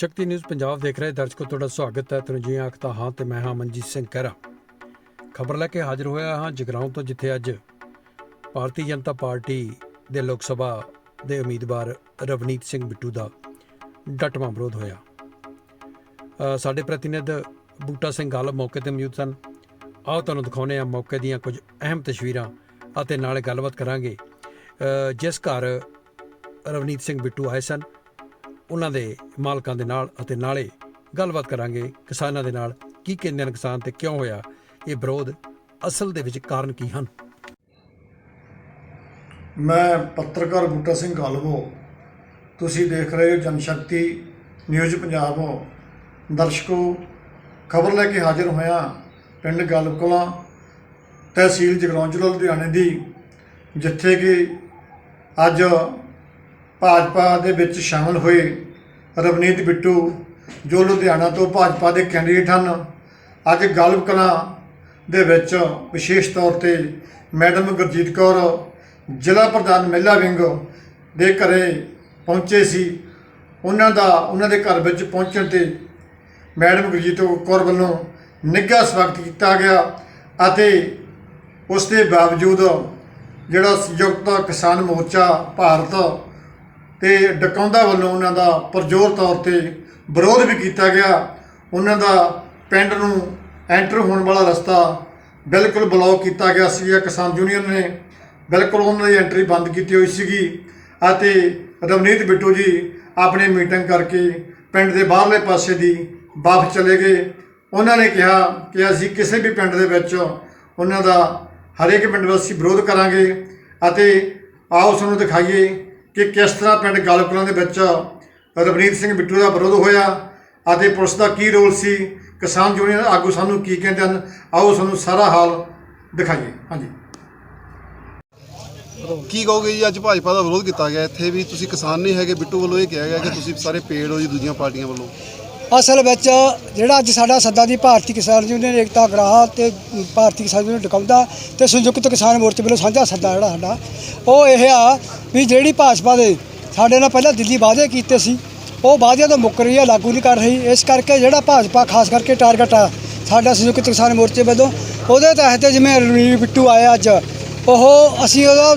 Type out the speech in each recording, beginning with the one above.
ਸ਼ਕਤੀ news Punjab ਦੇਖ ਰਹੇ ਦਰਸ਼ਕੋ, ਤੁਹਾਡਾ ਸਵਾਗਤ ਹੈ। ਤਰਜੀਆਂ ਅਖਤਾ ਹਾਂ ਤੇ ਮੈਂ ਹਾਂ ਮਨਜੀਤ ਸਿੰਘ ਖਹਿਰਾ। ਖਬਰ ਲੈ ਕੇ ਹਾਜ਼ਰ ਹੋਇਆ ਹਾਂ ਜਗਰਾਉਂ ਤੋਂ, ਜਿੱਥੇ ਅੱਜ ਭਾਰਤੀ ਜਨਤਾ ਪਾਰਟੀ ਦੇ ਲੋਕ ਸਭਾ ਦੇ ਉਮੀਦਵਾਰ ਰਵਨੀਤ ਸਿੰਘ ਬਿੱਟੂ ਦਾ ਡਟਵਾਂ ਵਿਰੋਧ ਹੋਇਆ। ਸਾਡੇ ਪ੍ਰਤੀਨਿਧ ਬੂਟਾ ਸਿੰਘ ਗੱਲ ਮੌਕੇ ਤੇ ਮੌਜੂਦ ਸਨ। ਆਓ ਤੁਹਾਨੂੰ ਦਿਖਾਉਂਦੇ ਹਾਂ ਮੌਕੇ ਦੀਆਂ ਕੁਝ ਅਹਿਮ ਤਸਵੀਰਾਂ ਅਤੇ ਨਾਲੇ ਗੱਲਬਾਤ ਕਰਾਂਗੇ। ਜਿਸ ਘਰ ਰਵਨੀਤ ਸਿੰਘ ਬਿੱਟੂ ਆਏ ਸਨ ਉਹਨਾਂ ਦੇ ਮਾਲਕਾਂ ਦੇ ਨਾਲ ਅਤੇ ਨਾਲੇ ਗੱਲਬਾਤ ਕਰਾਂਗੇ ਕਿਸਾਨਾਂ ਦੇ ਨਾਲ, ਕੀ ਕਹਿੰਦੇ ਨੇ ਕਿਸਾਨ ਤੇ ਕਿਉਂ ਹੋਇਆ, ਇਹ ਵਿਰੋਧ ਅਸਲ ਦੇ ਵਿੱਚ ਕਾਰਨ ਕੀ ਹਨ? ਮੈਂ ਪੱਤਰਕਾਰ ਬੂਟਾ ਸਿੰਘ ਗਾਲਵੋ, ਤੁਸੀਂ ਦੇਖ ਰਹੇ ਹੋ ਜਨਸ਼ਕਤੀ ਨਿਊਜ਼ ਪੰਜਾਬ ਦਰਸ਼ਕੋ, ਖਬਰ ਲੈ ਕੇ ਹਾਜ਼ਰ ਹੋਇਆ ਪਿੰਡ ਗਲਕਲਾ ਤਹਿਸੀਲ ਜਗਰਾਉਂ ਜ਼ਿਲ੍ਹਾ ਲੁਧਿਆਣੇ ਦੀ, ਜਿੱਥੇ ਕਿ ਅੱਜ ਭਾਜਪਾ ਦੇ ਵਿੱਚ ਸ਼ਾਮਲ ਹੋਏ ਰਵਨੀਤ ਬਿੱਟੂ ਜੋ ਲੁਧਿਆਣਾ ਤੋਂ ਭਾਜਪਾ ਦੇ ਕੈਂਡੀਡੇਟ ਹਨ, ਅੱਜ ਗਲਬ ਕਲਾਂ ਦੇ ਵਿੱਚ ਵਿਸ਼ੇਸ਼ ਤੌਰ ਤੇ ਮੈਡਮ ਗੁਰਜੀਤ ਕੌਰ ਜ਼ਿਲ੍ਹਾ ਪ੍ਰਧਾਨ ਮਹਿਲਾ ਵਿੰਗ ਦੇ ਘਰੇ ਪਹੁੰਚੇ ਸੀ। ਉਹਨਾਂ ਦਾ, ਉਹਨਾਂ ਦੇ ਘਰ ਵਿੱਚ ਪਹੁੰਚਣ ਤੇ ਮੈਡਮ ਗੁਰਜੀਤ ਕੌਰ ਵੱਲੋਂ ਨਿੱਘਾ ਸਵਾਗਤ ਕੀਤਾ ਗਿਆ ਅਤੇ ਉਸ ਦੇ ਬਾਵਜੂਦ ਜਿਹੜਾ ਸੰਯੁਕਤ ਕਿਸਾਨ ਮੋਰਚਾ ਭਾਰਤ ਤੇ ਡਕਾਉਂਦਾ ਵੱਲੋਂ ਉਹਨਾਂ ਦਾ ਪਰਜੋਰ ਤੌਰ ਤੇ ਵਿਰੋਧ ਵੀ ਕੀਤਾ ਗਿਆ। ਉਹਨਾਂ ਦਾ ਪਿੰਡ ਨੂੰ ਐਂਟਰ ਹੋਣ ਵਾਲਾ ਰਸਤਾ ਬਿਲਕੁਲ ਬਲੌਕ ਕੀਤਾ ਗਿਆ ਸੀ ਕਿਸਾਨ ਯੂਨੀਅਨ ਨੇ ਬਿਲਕੁਲ ਉਹਨਾਂ ਦੀ ਐਂਟਰੀ ਬੰਦ ਕੀਤੀ ਹੋਈ ਸੀਗੀ ਅਤੇ ਰਵਨੀਤ ਬਿੱਟੂ ਜੀ ਆਪਣੀ ਮੀਟਿੰਗ ਕਰਕੇ ਪਿੰਡ ਦੇ ਬਾਹਰਲੇ ਪਾਸੇ ਦੀ ਵਾਪਸ ਚਲੇ ਗਏ। ਉਹਨਾਂ ਨੇ ਕਿਹਾ ਕਿ ਅਸੀਂ ਕਿਸੇ ਵੀ ਪਿੰਡ ਦੇ ਵਿੱਚ ਉਹਨਾਂ ਦਾ ਹਰੇਕ ਪਿੰਡ ਵਾਸੀ ਵਿਰੋਧ ਕਰਾਂਗੇ ਅਤੇ ਆਓ ਤੁਹਾਨੂੰ ਦਿਖਾਈਏ ਕਿ ਕਿਸ ਤਰ੍ਹਾਂ ਪਿੰਡ ਗਲਕਲਾਂ ਦੇ ਵਿੱਚ ਰਵਨੀਤ ਸਿੰਘ ਬਿੱਟੂ ਦਾ ਵਿਰੋਧ ਹੋਇਆ ਅਤੇ ਪੁਲਿਸ ਦਾ ਕੀ ਰੋਲ ਸੀ? ਕਿਸਾਨ ਯੂਨੀਅਨ ਆਗੂ ਸਾਨੂੰ ਕੀ ਕਹਿੰਦੇ ਹਨ? ਆਓ ਸਾਨੂੰ ਸਾਰਾ ਹਾਲ ਦਿਖਾਈਏ। ਹਾਂਜੀ। ਕੀ ਕਹੋਗੇ ਜੀ? ਅੱਜ ਭਾਜਪਾ ਦਾ ਵਿਰੋਧ ਕੀਤਾ ਗਿਆ। ਇੱਥੇ ਵੀ ਤੁਸੀਂ ਕਿਸਾਨ ਨਹੀਂ ਹੈਗੇ। ਬਿੱਟੂ ਵੱਲੋਂ ਇਹ ਕਿਹਾ ਗਿਆ ਕਿ ਤੁਸੀਂ ਸਾਰੇ ਪੇੜ ਹੋ ਜੀ, ਦੂਜੀਆਂ ਪਾਰਟੀਆਂ ਵੱਲੋਂ। ਅਸਲ ਵਿੱਚ ਜਿਹੜਾ ਅੱਜ ਸਾਡਾ ਸੱਦਾ ਦੀ ਭਾਰਤੀ ਕਿਸਾਨ ਯੂਨੀਅਨ ਏਕਤਾ ਗਰਾਹ ਤੇ ਭਾਰਤੀ ਕਿਸਾਨ ਯੂਨੀਅਨ ਡਕਾਉਂਦਾ ਤੇ ਸੰਯੁਕਤ ਕਿਸਾਨ ਮੋਰਚੇ ਵੱਲੋਂ ਸਾਂਝਾ ਸੱਦਾ ਜਿਹੜਾ ਸਾਡਾ, ਉਹ ਇਹ ਆ ਵੀ ਜਿਹੜੀ ਭਾਜਪਾ ਦੇ ਸਾਡੇ ਨਾਲ ਪਹਿਲਾਂ ਦਿੱਲੀ ਵਾਅਦੇ ਕੀਤੇ ਸੀ, ਉਹ ਵਾਅਦਿਆਂ ਤੋਂ ਮੁੱਕ ਰਹੀ ਹੈ ਲਾਗੂ ਨਹੀਂ ਕਰ ਰਹੀ। ਇਸ ਕਰਕੇ ਜਿਹੜਾ ਭਾਜਪਾ, ਖਾਸ ਕਰਕੇ ਟਾਰਗੇਟ ਆ ਸਾਡਾ ਸੰਯੁਕਤ ਕਿਸਾਨ ਮੋਰਚੇ ਵੱਲੋਂ, ਉਹਦੇ ਤਹਿਤ ਜਿਵੇਂ ਰਣਵੀਰ ਬਿੱਟੂ ਆਇਆ ਅੱਜ, ਉਹ ਅਸੀਂ ਉਹਦਾ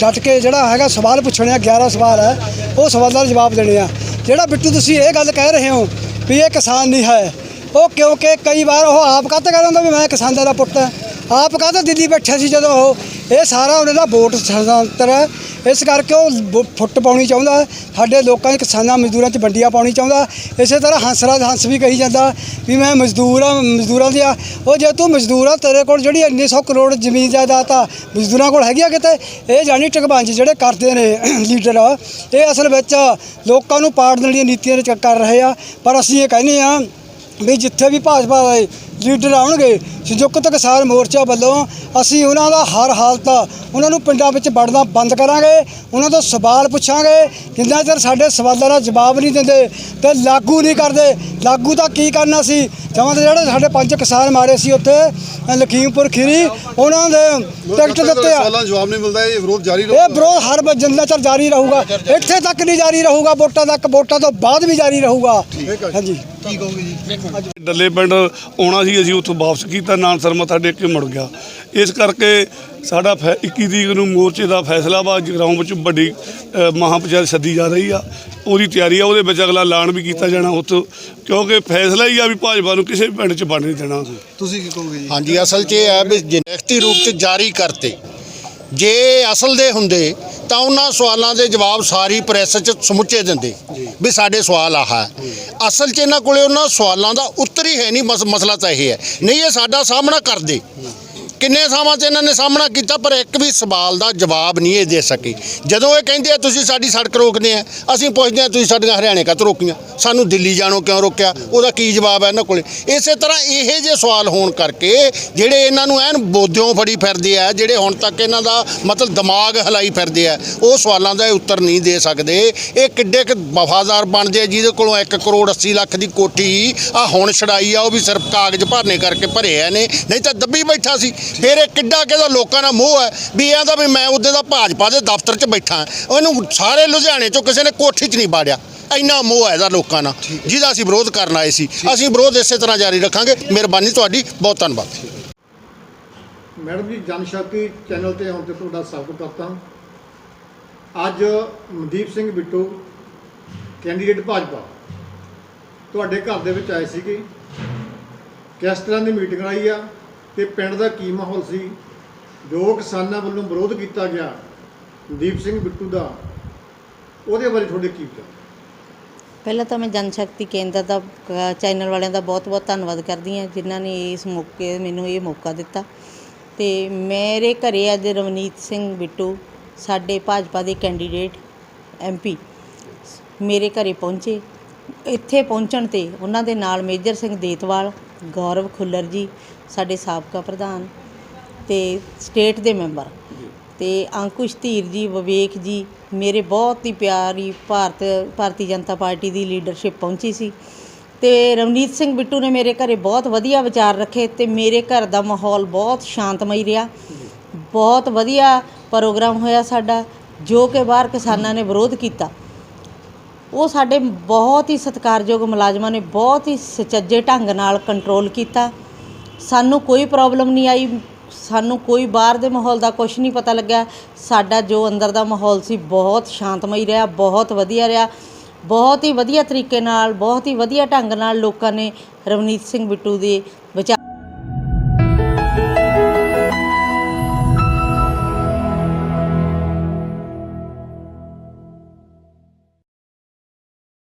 ਡਟ ਕੇ ਜਿਹੜਾ ਹੈਗਾ ਸਵਾਲ ਪੁੱਛਣੇ ਆ 11 ਸਵਾਲ ਹੈ ਉਹ ਸਵਾਲਾਂ ਦੇ ਜਵਾਬ ਦੇਣੇ ਆ। ਜਿਹੜਾ ਬਿੱਟੂ ਤੁਸੀਂ ਇਹ ਗੱਲ ਕਹਿ ਰਹੇ ਹੋ ਵੀ ਇਹ ਕਿਸਾਨ ਨਹੀਂ ਹੈ। ਉਹ ਕਿਉਂਕਿ ਕਈ ਵਾਰ ਉਹ ਆਪ ਕਾਹਤੇ ਕਹਿ ਦਿੰਦਾ ਵੀ ਮੈਂ ਕਿਸਾਨ ਦਾ ਪੁੱਤ ਹਾਂ। ਆਪ ਕਾਹਤੇ ਦਿੱਲੀ ਬੈਠੇ ਸੀ ਜਦੋਂ ਉਹ, ਇਹ ਸਾਰਾ ਉਹਨਾਂ ਦਾ ਵੋਟ ਸਦਾਂਤਰ ਹੈ ਇਸ ਕਰਕੇ ਉਹ ਵੋ- ਫੁੱਟ ਪਾਉਣੀ ਚਾਹੁੰਦਾ, ਸਾਡੇ ਲੋਕਾਂ ਦੇ ਕਿਸਾਨਾਂ, ਮਜ਼ਦੂਰਾਂ 'ਚ ਵੰਡੀਆਂ ਪਾਉਣੀ ਚਾਹੁੰਦਾ। ਇਸੇ ਤਰ੍ਹਾਂ ਹੰਸਰਾ ਹੰਸ ਵੀ ਕਹੀ ਜਾਂਦਾ ਵੀ ਮੈਂ ਮਜ਼ਦੂਰ ਆ ਮਜ਼ਦੂਰਾਂ ਦੀ ਆ। ਉਹ ਜੇ ਤੂੰ ਮਜ਼ਦੂਰ ਆ, ਤੇਰੇ ਕੋਲ ਜਿਹੜੀ ਇੰਨੀ ਸੌ ਕਰੋੜ ਜ਼ਮੀਨ ਜਾਇਦਾਦ ਆ ਮਜ਼ਦੂਰਾਂ ਕੋਲ ਹੈਗੀ ਆ ਕਿਤੇ? ਇਹ ਜਾਨੀ ਟਕਬਾਂਜੀ ਜਿਹੜੇ ਕਰਦੇ ਨੇ ਲੀਡਰ, ਇਹ ਅਸਲ ਵਿੱਚ ਲੋਕਾਂ ਨੂੰ ਪਾੜਨ ਵਾਲੀਆਂ ਨੀਤੀਆਂ ਕਰ ਰਹੇ ਆ। ਪਰ ਅਸੀਂ ਇਹ ਕਹਿੰਦੇ ਆ ਵੀ ਜਿੱਥੇ ਵੀ ਭਾਜਪਾ ਦੇ ਲੀਡਰ ਆਉਣਗੇ ਸੰਯੁਕਤ ਕਿਸਾਨ ਮੋਰਚਾ ਵੱਲੋਂ ਅਸੀਂ ਉਹਨਾਂ ਦਾ ਹਰ ਹਾਲਤ ਉਹਨਾਂ ਨੂੰ ਪਿੰਡਾਂ ਵਿੱਚ ਵੜਨਾ ਬੰਦ ਕਰਾਂਗੇ ਉਹਨਾਂ ਤੋਂ ਸਵਾਲ ਪੁੱਛਾਂਗੇ। ਜਿੰਨਾ ਚਿਰ ਸਾਡੇ ਸਵਾਲਾਂ ਦਾ ਜਵਾਬ ਨਹੀਂ ਦਿੰਦੇ ਤੇ ਲਾਗੂ ਨਹੀਂ ਕਰਦੇ ਲਾਗੂ ਤਾਂ ਕੀ ਕਰਨਾ ਸੀ? ਜਮਾਂ ਤੇ ਜਿਹੜੇ ਸਾਡੇ ਪੰਜ ਕਿਸਾਨ ਮਾਰੇ ਸੀ ਉੱਥੇ ਲਖੀਮਪੁਰ ਖੀਰੀ ਉਹਨਾਂ ਦੇ ਟਿਕਟ ਦਿੱਤੇ ਆ। ਸਵਾਲਾਂ ਦਾ ਜਵਾਬ ਨਹੀਂ ਮਿਲਦਾ ਇਹ ਵਿਰੋਧ ਜਾਰੀ ਇਹ ਰਹੂਗਾ। ਵਿਰੋਧ ਹਰ ਜਿੰਨਾ ਚਿਰ ਜਾਰੀ ਰਹੂਗਾ ਇੱਥੇ ਤੱਕ ਨਹੀਂ ਜਾਰੀ ਰਹੂਗਾ ਵੋਟਾਂ ਤੱਕ ਵੋਟਾਂ ਤੋਂ ਬਾਅਦ ਵੀ ਜਾਰੀ ਰਹੂਗਾ। ਹਾਂਜੀ। ਕੀ ਕਹੋਗੇ ਜੀ? ਡੱਲੇ ਪਿੰਡ ਆਉਣਾ ਸੀ ਅਸੀਂ ਉੱਥੋਂ ਵਾਪਸ ਕੀਤਾ ਨਾਨਸਰ ਮੱਥਾ ਟੇਕ ਕੇ ਮੁੜ ਗਿਆ। ਇਸ ਕਰਕੇ ਸਾਡਾ ਫੈ- 21 ਤਰੀਕ ਨੂੰ ਮੋਰਚੇ ਦਾ ਫੈਸਲਾ ਵਾ ਜਗਰਾਉਂ ਵਿੱਚ ਵੱਡੀ ਮਹਾਪੰਚਾਇਤ ਸੱਦੀ ਜਾ ਰਹੀ ਆ। ਉਹਦੀ ਤਿਆਰੀ ਆ ਉਹਦੇ ਵਿੱਚ ਅਗਲਾ ਐਲਾਨ ਵੀ ਕੀਤਾ ਜਾਣਾ ਉੱਥੋਂ ਕਿਉਂਕਿ ਫੈਸਲਾ ਹੀ ਆ ਵੀ ਭਾਜਪਾ ਨੂੰ ਕਿਸੇ ਵੀ ਪਿੰਡ 'ਚ ਵੰਡ ਨਹੀਂ ਦੇਣਾ। ਤੁਸੀਂ ਕੀ ਕਹੋਗੇ ਜੀ? ਹਾਂਜੀ ਅਸਲ 'ਚ ਇਹ ਹੈ ਵੀ ਲਿਖਤੀ ਰੂਪ 'ਚ ਜਾਰੀ ਕਰਤੇ। ਜੇ ਅਸਲ ਦੇ ਹੁੰਦੇ ਤਾਂ ਉਹਨਾਂ ਸਵਾਲਾਂ ਦੇ ਜਵਾਬ ਸਾਰੀ ਪ੍ਰੈਸ 'ਚ ਸਮੁੱਚੇ ਦਿੰਦੇ ਵੀ ਸਾਡੇ ਸਵਾਲ ਆਹ ਹੈ। ਅਸਲ 'ਚ ਇਹਨਾਂ ਕੋਲੇ ਉਹਨਾਂ ਸਵਾਲਾਂ ਦਾ ਉੱਤਰ ਹੀ ਹੈ ਨਹੀਂ ਮਸ- ਮਸਲਾ ਤਾਂ ਇਹ ਹੈ। ਨਹੀਂ ਇਹ ਸਾਡਾ ਸਾਹਮਣਾ ਕਰਦੇ। ਕਿੰਨੇ ਥਾਵਾਂ 'ਤੇ ਇਹਨਾਂ ਨੇ ਸਾਹਮਣਾ ਕੀਤਾ, ਪਰ ਇੱਕ ਵੀ ਸਵਾਲ ਦਾ ਜਵਾਬ ਨਹੀਂ ਇਹ ਦੇ ਸਕੀ। ਜਦੋਂ ਇਹ ਕਹਿੰਦੇ ਆ, ਤੁਸੀਂ ਸਾਡੀ ਸੜਕ ਰੋਕਦੇ ਆ। ਅਸੀਂ ਪੁੱਛਦੇ ਆ, ਤੁਸੀਂ ਸਾਡੀਆਂ ਹਰਿਆਣੇ ਕਾਹਤੋਂ ਰੋਕੀਆਂ? ਸਾਨੂੰ ਦਿੱਲੀ ਜਾਣੋ ਕਿਉਂ ਰੋਕਿਆ? ਉਹਦਾ ਕੀ ਜਵਾਬ ਹੈ ਇਹਨਾਂ ਕੋਲੇ? ਇਸੇ ਤਰ੍ਹਾਂ ਇਹ ਜੇ ਸਵਾਲ ਹੋਣ ਕਰਕੇ ਜਿਹੜੇ ਇਹਨਾਂ ਨੂੰ ਐਨ ਬੋਧਿਓਂ ਫੜੀ ਫਿਰਦੇ ਆ, ਜਿਹੜੇ ਹੁਣ ਤੱਕ ਇਹਨਾਂ ਦਾ ਮਤਲਬ ਦਿਮਾਗ ਹਲਾਈ ਫਿਰਦੇ ਆ, ਉਹ ਸਵਾਲਾਂ ਦਾ ਇਹ ਉੱਤਰ ਨਹੀਂ ਦੇ ਸਕਦੇ। ਇਹ ਕਿੱਡੇ ਕੁ ਵਫਾਦਾਰ ਬਣਦੇ ਜਿਹਦੇ ਕੋਲੋਂ 1 ਕਰੋੜ 80 ਲੱਖ ਦੀ ਕੋਠੀ ਆ, ਹੁਣ ਛੜਾਈ ਆ, ਉਹ ਵੀ ਸਿਰਫ ਕਾਗਜ਼ ਭਰਨੇ ਕਰਕੇ ਭਰੇ ਆ ਨੇ ਨਹੀਂ ਤਾਂ ਦੱਬੀ ਬੈਠਾ ਸੀ। ਫਿਰ ਇਹ ਕਿੱਡਾ ਕਿਹਦਾ ਲੋਕਾਂ ਦਾ ਮੋਹ ਹੈ ਵੀ ਇਹ ਆਂਦਾ ਵੀ ਮੈਂ ਉਹਦੇ ਦਾ ਭਾਜਪਾ ਦੇ ਦਫ਼ਤਰ 'ਚ ਬੈਠਾ ਉਹਨੂੰ ਸਾਰੇ ਲੁਧਿਆਣੇ 'ਚੋਂ ਕਿਸੇ ਨੇ ਕੋਠੀ 'ਚ ਨਹੀਂ ਬਾੜਿਆ ਇੰਨਾ ਮੋਹ ਹੈ ਇਹਦਾ ਲੋਕਾਂ ਨਾਲ ਜਿਹਦਾ ਅਸੀਂ ਵਿਰੋਧ ਕਰਨ ਆਏ ਸੀ। ਅਸੀਂ ਵਿਰੋਧ ਇਸੇ ਤਰ੍ਹਾਂ ਜਾਰੀ ਰੱਖਾਂਗੇ। ਮਿਹਰਬਾਨੀ ਤੁਹਾਡੀ ਬਹੁਤ ਧੰਨਵਾਦ। ਮੈਡਮ ਜੀ ਜਨਸ਼ਕਤੀ ਚੈਨਲ ਤੇ ਆਉਣ ਤੇ ਤੁਹਾਡਾ ਸਵਾਗਤ ਕਰਤਾ ਹਾਂ। ਅੱਜ ਮਨਦੀਪ ਸਿੰਘ ਬਿੱਟੂ ਕੈਂਡੀਡੇਟ ਭਾਜਪਾ ਤੁਹਾਡੇ ਘਰ ਦੇ ਵਿੱਚ ਆਏ ਸੀਗੇ। ਕਿਸ ਤਰ੍ਹਾਂ ਦੀ ਮੀਟਿੰਗ ਆਈ ਆ? ਤੇ ਪਿੰਡ ਦਾ ਕੀ ਮਾਹੌਲ ਸੀ? ਜੋ ਕਿਸਾਨਾਂ ਵੱਲੋਂ ਵਿਰੋਧ ਕੀਤਾ ਗਿਆ, ਦੀਪ ਸਿੰਘ ਬਿੱਟੂ ਦਾ, ਉਹਦੇ ਬਾਰੇ ਤੁਹਾਡੇ ਕੀ ਵਿਚਾਰ? ਪਹਿਲਾਂ ਤਾਂ ਮੈਂ ਜਨ ਸ਼ਕਤੀ ਕੇਂਦਰ ਦਾ ਚੈਨਲ ਵਾਲਿਆਂ ਦਾ ਬਹੁਤ-ਬਹੁਤ ਧੰਨਵਾਦ ਕਰਦੀ ਹਾਂ, ਜਿਨ੍ਹਾਂ ਨੇ ਇਸ ਮੌਕੇ, ਮੈਨੂੰ ਇਹ ਮੌਕਾ ਦਿੱਤਾ। ਤੇ ਮੇਰੇ ਘਰੇ ਅੱਜ ਰਵਨੀਤ ਸਿੰਘ ਬਿੱਟੂ, ਸਾਡੇ ਭਾਜਪਾ ਦੇ ਕੈਂਡੀਡੇਟ ਐਮਪੀ ਮੇਰੇ ਘਰੇ ਪਹੁੰਚੇ। ਇੱਥੇ ਪਹੁੰਚਣ ਤੇ ਉਹਨਾਂ ਦੇ ਨਾਲ ਮੇਜਰ ਸਿੰਘ ਦੇਤਵਾਲ ਗੌਰਵ ਖੁੱਲਰ ਜੀ ਸਾਡੇ ਸਾਬਕਾ ਪ੍ਰਧਾਨ ਤੇ ਸਟੇਟ ਦੇ ਮੈਂਬਰ ਤੇ ਅੰਕੁਸ਼ ਧੀਰ ਜੀ ਵਿਵੇਕ ਜੀ ਮੇਰੇ ਬਹੁਤ ਹੀ ਪਿਆਰੀ ਭਾਰਤ ਭਾਰਤੀ ਜਨਤਾ ਪਾਰਟੀ ਦੀ ਲੀਡਰਸ਼ਿਪ ਪਹੁੰਚੀ ਸੀ। ਤੇ ਰਵਨੀਤ ਸਿੰਘ ਬਿੱਟੂ ਨੇ ਮੇਰੇ ਘਰੇ ਬਹੁਤ ਵਧੀਆ ਵਿਚਾਰ ਰੱਖੇ ਤੇ ਮੇਰੇ ਘਰ ਦਾ ਮਾਹੌਲ ਬਹੁਤ ਸ਼ਾਂਤਮਈ ਰਿਹਾ। ਬਹੁਤ ਵਧੀਆ ਪ੍ਰੋਗਰਾਮ ਹੋਇਆ ਸਾਡਾ ਜੋ ਕਿ ਬਾਹਰ ਕਿਸਾਨਾਂ ਨੇ ਵਿਰੋਧ ਕੀਤਾ। ਉਹ ਸਾਡੇ ਬਹੁਤ ਹੀ ਸਤਿਕਾਰਯੋਗ ਮੁਲਾਜ਼ਮਾਂ ਨੇ ਬਹੁਤ ਹੀ ਸੁਚੱਜੇ ਢੰਗ ਨਾਲ ਕੰਟਰੋਲ ਕੀਤਾ। ਸਾਨੂੰ ਕੋਈ ਪ੍ਰੋਬਲਮ ਨਹੀਂ ਆਈ। ਸਾਨੂੰ ਕੋਈ ਬਾਹਰ ਦੇ ਮਾਹੌਲ ਦਾ ਕੁਝ ਨਹੀਂ ਪਤਾ ਲੱਗਿਆ। ਸਾਡਾ ਜੋ ਅੰਦਰ ਦਾ ਮਾਹੌਲ ਸੀ ਬਹੁਤ ਸ਼ਾਂਤਮਈ ਰਿਹਾ, ਬਹੁਤ ਵਧੀਆ ਰਿਹਾ। ਬਹੁਤ ਹੀ ਵਧੀਆ ਤਰੀਕੇ ਨਾਲ, ਬਹੁਤ ਹੀ ਵਧੀਆ ਢੰਗ ਨਾਲ ਲੋਕਾਂ ਨੇ ਰਵਨੀਤ ਸਿੰਘ ਬਿੱਟੂ ਦੇ ਵਿਚਾਰ